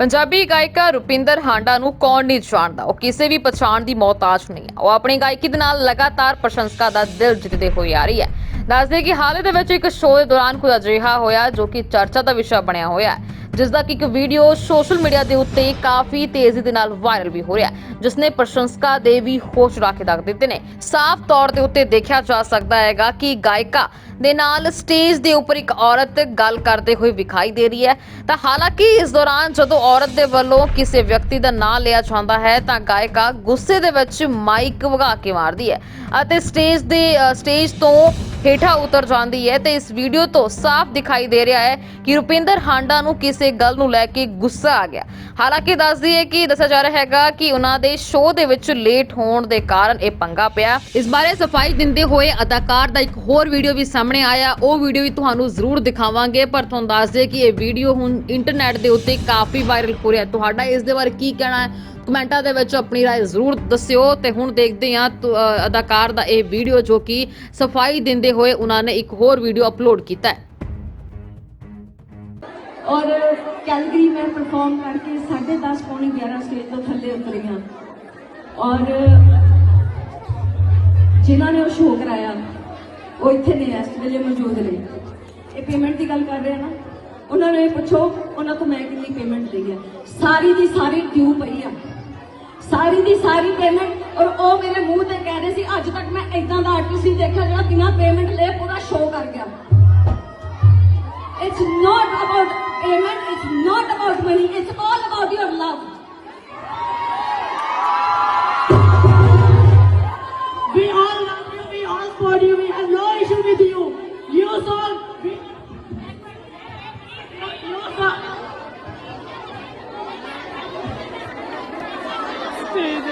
ਪੰਜਾਬੀ ਗਾਇਕਾ ਰੁਪਿੰਦਰ ਹਾਂਡਾ ਨੂੰ ਕੌਣ ਨਹੀਂ ਜਾਣਦਾ? ਉਹ ਕਿਸੇ ਵੀ ਪਛਾਣ ਦੀ ਮੌਤਾਜ ਨਹੀਂ ਹੈ। ਉਹ ਆਪਣੀ ਗਾਇਕੀ ਦੇ ਨਾਲ ਲਗਾਤਾਰ ਪ੍ਰਸ਼ੰਸਕਾਂ ਦਾ ਦਿਲ ਜਿੱਤਦੇ ਹੋਏ ਆ ਰਹੀ ਹੈ। ਦੱਸਦੇ ਕਿ ਹਾਲੇ ਦੇ ਵਿੱਚ ਇੱਕ ਸ਼ੋਅ ਦੇ ਦੌਰਾਨ ਕੁਝ ਅਜਿਹਾ ਹੋਇਆ ਜੋ ਕਿ ਚਰਚਾ ਦਾ ਵਿਸ਼ਾ ਬਣਿਆ ਹੋਇਆ ਹੈ। ਜਿਸ ਦਾ ਕਿ ਇੱਕ ਵੀਡੀਓ ਸੋਸ਼ਲ ਮੀਡੀਆ ਦੇ ਉੱਤੇ ਕਾਫੀ ਤੇਜ਼ੀ ਦੇ ਨਾਲ ਵਾਇਰਲ ਵੀ ਹੋ ਰਿਹਾ ਜਿਸ ਨੇ ਪ੍ਰਸ਼ੰਸਕਾਂ ਦੇ ਵੀ ਹੋਸ਼ ਰੱਖ ਕੇ ਰੱਖ ਦਿੱਤੇ ਨੇ। ਸਾਫ਼ ਤੌਰ ਦੇ ਉੱਤੇ ਦੇਖਿਆ ਜਾ ਸਕਦਾ ਹੈਗਾ ਕਿ ਗਾਇਕਾ ਦੇ ਨਾਲ ਸਟੇਜ ਦੇ ਉੱਪਰ ਇੱਕ ਔਰਤ ਗੱਲ ਕਰਦੇ ਹੋਏ ਵਿਖਾਈ ਦੇ ਰਹੀ ਹੈ। ਤਾਂ ਹਾਲਾਂਕਿ ਇਸ ਦੌਰਾਨ ਜਦੋਂ ਔਰਤ ਦੇ ਵੱਲੋਂ ਕਿਸੇ ਵਿਅਕਤੀ ਦਾ ਨਾਂ ਲਿਆ ਜਾਂਦਾ ਹੈ, ਤਾਂ ਗਾਇਕਾ ਗੁੱਸੇ ਦੇ ਵਿੱਚ ਮਾਈਕ ਵਗਾ ਕੇ ਮਾਰਦੀ ਹੈ ਅਤੇ ਸਟੇਜ ਦੇ ਸਟੇਜ ਤੋਂ ਹੇਠਾਂ ਉਤਰ ਜਾਂਦੀ ਹੈ ਤੇ ਇਸ ਵੀਡੀਓ ਤੋਂ ਸਾਫ਼ ਦਿਖਾਈ ਦੇ ਰਿਹਾ ਹੈ ਕਿ ਰੁਪਿੰਦਰ ਹਾਂਡਾ ਨੂੰ ਕਿਸੇ ਗੱਲ ਨੂੰ ਲੈ ਕੇ ਗੁੱਸਾ ਆ ਗਿਆ। ਹਾਲਾਂਕਿ ਦੱਸਦੀ ਹੈ ਕਿ ਦੱਸਿਆ ਜਾ ਰਿਹਾ ਹੈਗਾ ਕਿ ਉਹਨਾਂ ਦੇ ਸ਼ੋਅ ਦੇ ਵਿੱਚ ਲੇਟ ਹੋਣ ਦੇ ਕਾਰਨ ਇਹ ਪੰਗਾ ਪਿਆ। ਇਸ ਬਾਰੇ ਸਫ਼ਾਈ ਦਿੰਦੇ ਹੋਏ ਅਦਾਕਾਰ ਦਾ ਇੱਕ ਹੋਰ ਵੀਡੀਓ ਵੀ ਸਾਹਮਣੇ ਆਇਆ। ਉਹ ਵੀਡੀਓ ਵੀ ਤੁਹਾਨੂੰ ਜ਼ਰੂਰ ਦਿਖਾਵਾਂਗੇ, ਪਰ ਤੁਹਾਨੂੰ ਦੱਸ ਦਈਏ ਕਿ ਇਹ ਵੀਡੀਓ ਹੁਣ ਇੰਟਰਨੈਟ ਦੇ ਉੱਤੇ ਕਾਫੀ ਵਾਇਰਲ ਹੋ ਰਿਹਾ ਤੁਹਾਡਾ ਇਸ ਦੇ ਬਾਰੇ ਕੀ ਕਹਿਣਾ ਹੈ? ਕਮੈਂਟਾਂ ਦੇ ਵਿੱਚ ਆਪਣੀ رائے ਜ਼ਰੂਰ ਦੱਸਿਓ ਤੇ ਹੁਣ ਦੇਖਦੇ ਹਾਂ ਤੁ- ਅ, ਅਦਾਕਾਰ ਦਾ ਇਹ ਵੀਡੀਓ ਜੋ ਕਿ ਸਫਾਈ ਦਿੰਦੇ ਹੋਏ ਉਹਨਾਂ ਨੇ ਇੱਕ ਹੋਰ ਵੀਡੀਓ ਅਪਲੋਡ ਕੀਤਾ ਹੈ ਔਰ ਕੈਲਗਰੀ ਮੈਂ ਪਰਫਾਰਮ ਕਰਕੇ 10:30 ਪੌਣੇ 11 ਸਟੇਜ ਤੋਂ ਥੱਲੇ ਉਤਰੀ ਹਾਂ ਔਰ ਜਿਨ੍ਹਾਂ ਨੇ ਉਹ ਸ਼ੋਅ ਕਰਾਇਆ ਉਹ ਇੱਥੇ ਨੇ ਇਸ ਵੇਲੇ ਮੌਜੂਦ ਨੇ ਇਹ ਪੇਮੈਂਟ ਦੀ ਗੱਲ ਕਰ ਰਹੇ ਆ ਨਾ ਉਹਨਾਂ ਨੂੰ ਇਹ ਪੁੱਛੋ ਉਹਨਾਂ ਤੋਂ ਮੈਂ ਕਿੰਨੀ ਪੇਮੈਂਟ ਲਈ ਹੈ ਸਾਰੀ ਦੀ ਸਾਰੀ ਡਿਊ ਪਈ ਆ ਸਾਰੀ ਦੀ ਸਾਰੀ ਪੇਮੈਂਟ ਔਰ ਉਹ ਮੇਰੇ ਮੂੰਹ ਤੇ ਕਹਿ ਰਹੇ ਸੀ, ਅੱਜ ਤੱਕ ਮੈਂ ਇਦਾਂ ਦਾ ਆਰਟਿਸਟ ਨਹੀਂ ਦੇਖਿਆ ਜਿਹੜਾ ਬਿਨਾਂ ਪੇਮੈਂਟ ਲਏ ਪੂਰਾ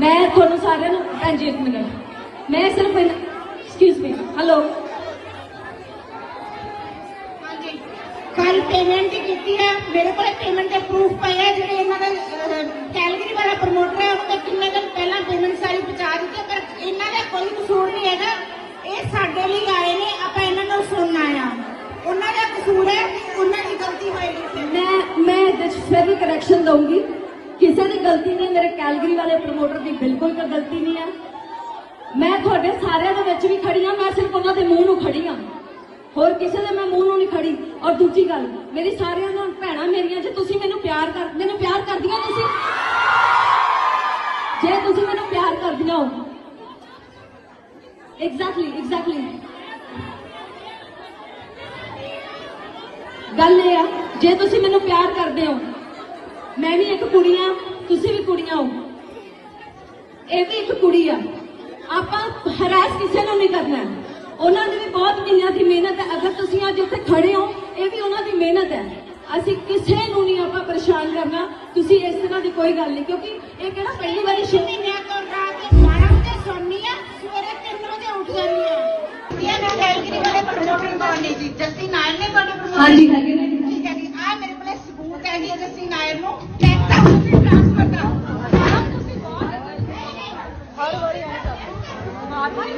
ਮੈਂ ਤੁਹਾਨੂੰ ਸਾਰਿਆਂ ਨੂੰ ਹਾਂਜੀ ਇੱਕ ਮਿੰਟ। ਮੈਂ ਸਿਰਫ ਐਕਸਕਿਊਜ਼ ਮੀ ਹੈਲੋ ਹਾਂਜੀ। ਕੱਲ ਪੇਮੈਂਟ ਕੀਤੀ ਹੈ ਮੇਰੇ ਕੋਲ ਪੇਮੈਂਟ ਦੇ ਪ੍ਰੂਫ ਪਏ ਹੈ ਜਿਹੜੇ ਇਹਨਾਂ ਦਾ ਕੈਲਗਰੀ ਵਾਲਾ ਪ੍ਰਮੋਟਰ ਹੈ ਉਹਨੇ ਕਿੰਨੇ ਦਿਨ ਪਹਿਲਾਂ ਪੇਮੈਂਟ ਸਾਰੀ ਪਹੁੰਚਾ ਦਿੱਤੀ ਪਰ ਇਹਨਾਂ ਦਾ ਕੋਈ ਕਸੂਰ ਨਹੀਂ ਹੈਗਾ। ਇਹ ਸਾਡੇ ਲਈ ਆਏ ਨੇ ਆਪਾਂ ਇਹਨਾਂ ਨੂੰ ਸੁਣਨਾ ਆ। ਉਹਨਾਂ ਦਾ ਕਸੂਰ ਹੈ ਉਹਨਾਂ ਦੀ ਗਲਤੀ ਹੋਏਗੀ। ਮੈਂ ਮੈਂ ਇਹਦੇ 'ਚ ਫਿਰ ਵੀ ਕਰੈਕਸ਼ਨ ਦਊਂਗੀ। ਕਿਸੇ ਦੀ ਗਲਤੀ ਨਹੀਂ, ਮੇਰੇ ਕੈਲਗਰੀ ਵਾਲੇ ਪ੍ਰਮੋਟਰ ਦੀ ਬਿਲਕੁਲ ਕੋਈ ਗਲਤੀ ਨਹੀਂ ਹੈ ਮੈਂ ਤੁਹਾਡੇ ਸਾਰਿਆਂ ਦੇ ਵਿੱਚ ਵੀ ਖੜੀ ਹਾਂ ਮੈਂ ਸਿਰਫ ਉਹਨਾਂ ਦੇ ਮੂੰਹ ਨੂੰ ਖੜੀ ਹਾਂ ਹੋਰ ਕਿਸੇ ਦੇ ਮੈਂ ਮੂੰਹ ਨੂੰ ਨਹੀਂ ਖੜੀ। ਔਰ ਦੂਜੀ ਗੱਲ, ਮੇਰੀ ਸਾਰਿਆਂ ਨਾਲ ਭੈਣਾਂ ਮੇਰੀਆਂ, ਜੇ ਤੁਸੀਂ ਮੈਨੂੰ ਪਿਆਰ ਕਰ, ਮੈਨੂੰ ਪਿਆਰ ਕਰਦੀਆਂ ਤੁਸੀਂ? ਜੇ ਤੁਸੀਂ ਮੈਨੂੰ ਪਿਆਰ ਕਰਦੀਆਂ ਹੋ। ਐਗਜ਼ੈਕਟਲੀ ਐਗਜ਼ੈਕਟਲੀ ਗੱਲ ਇਹ ਆ, ਜੇ ਤੁਸੀਂ ਮੈਨੂੰ ਪਿਆਰ ਕਰਦੇ ਹੋ ਮੈਂ ਵੀ ਇੱਕ ਕੁੜੀ ਆ ਤੁਸੀਂ ਵੀ ਕੁੜੀਆਂ ਹੋ। ਇਹ ਵੀ ਇੱਕ ਕੁੜੀ ਆ। ਆਪਾਂ ਹਰਾਸ ਕਿਸੇ ਨੂੰ ਨਹੀਂ ਕਰਨਾ। ਉਹਨਾਂ ਦੀ ਵੀ ਬਹੁਤ ਮਹੀਨਿਆਂ ਦੀ ਮਿਹਨਤ ਹੈ। ਅਗਰ ਤੁਸੀਂ ਅੱਜ ਇੱਥੇ ਖੜੇ ਹੋ ਇਹ ਵੀ ਉਹਨਾਂ ਦੀ ਮਿਹਨਤ ਹੈ। ਅਸੀਂ ਕਿਸੇ ਨੂੰ ਨਹੀਂ ਆਪਾਂ ਪਰੇਸ਼ਾਨ ਕਰਨਾ। ਤੁਸੀਂ ਇਸ ਤਰ੍ਹਾਂ ਦੀ ਕੋਈ ਗੱਲ ਨਹੀਂ। ਕਿਉਂਕਿ ਇਹ ਕਿਹੜਾ ਪਹਿਲੀ ਵਾਰੀ ਸ਼ੋ ਮਹੀਨਿਆਂ ਤੋਂ ਰਾਤ 12 ਵਜੇ ਸੌਂਦੀ ਆ ਸਵੇਰੇ 3 ਵਜੇ ਉੱਠ ਜਾਂਦੀ ਆ। ਇਹ ਮੈਂ ਕੈਲਗਰੀ ਵਾਲੇ ਪ੍ਰਮੋਟਰ ਬਣਨੀ ਸੀ। ਜਲਦੀ ਨਾਲ ਨੇ ਤੁਹਾਡੇ promoter ਹਾਂਜੀ। ਹੈਗੇ atacar.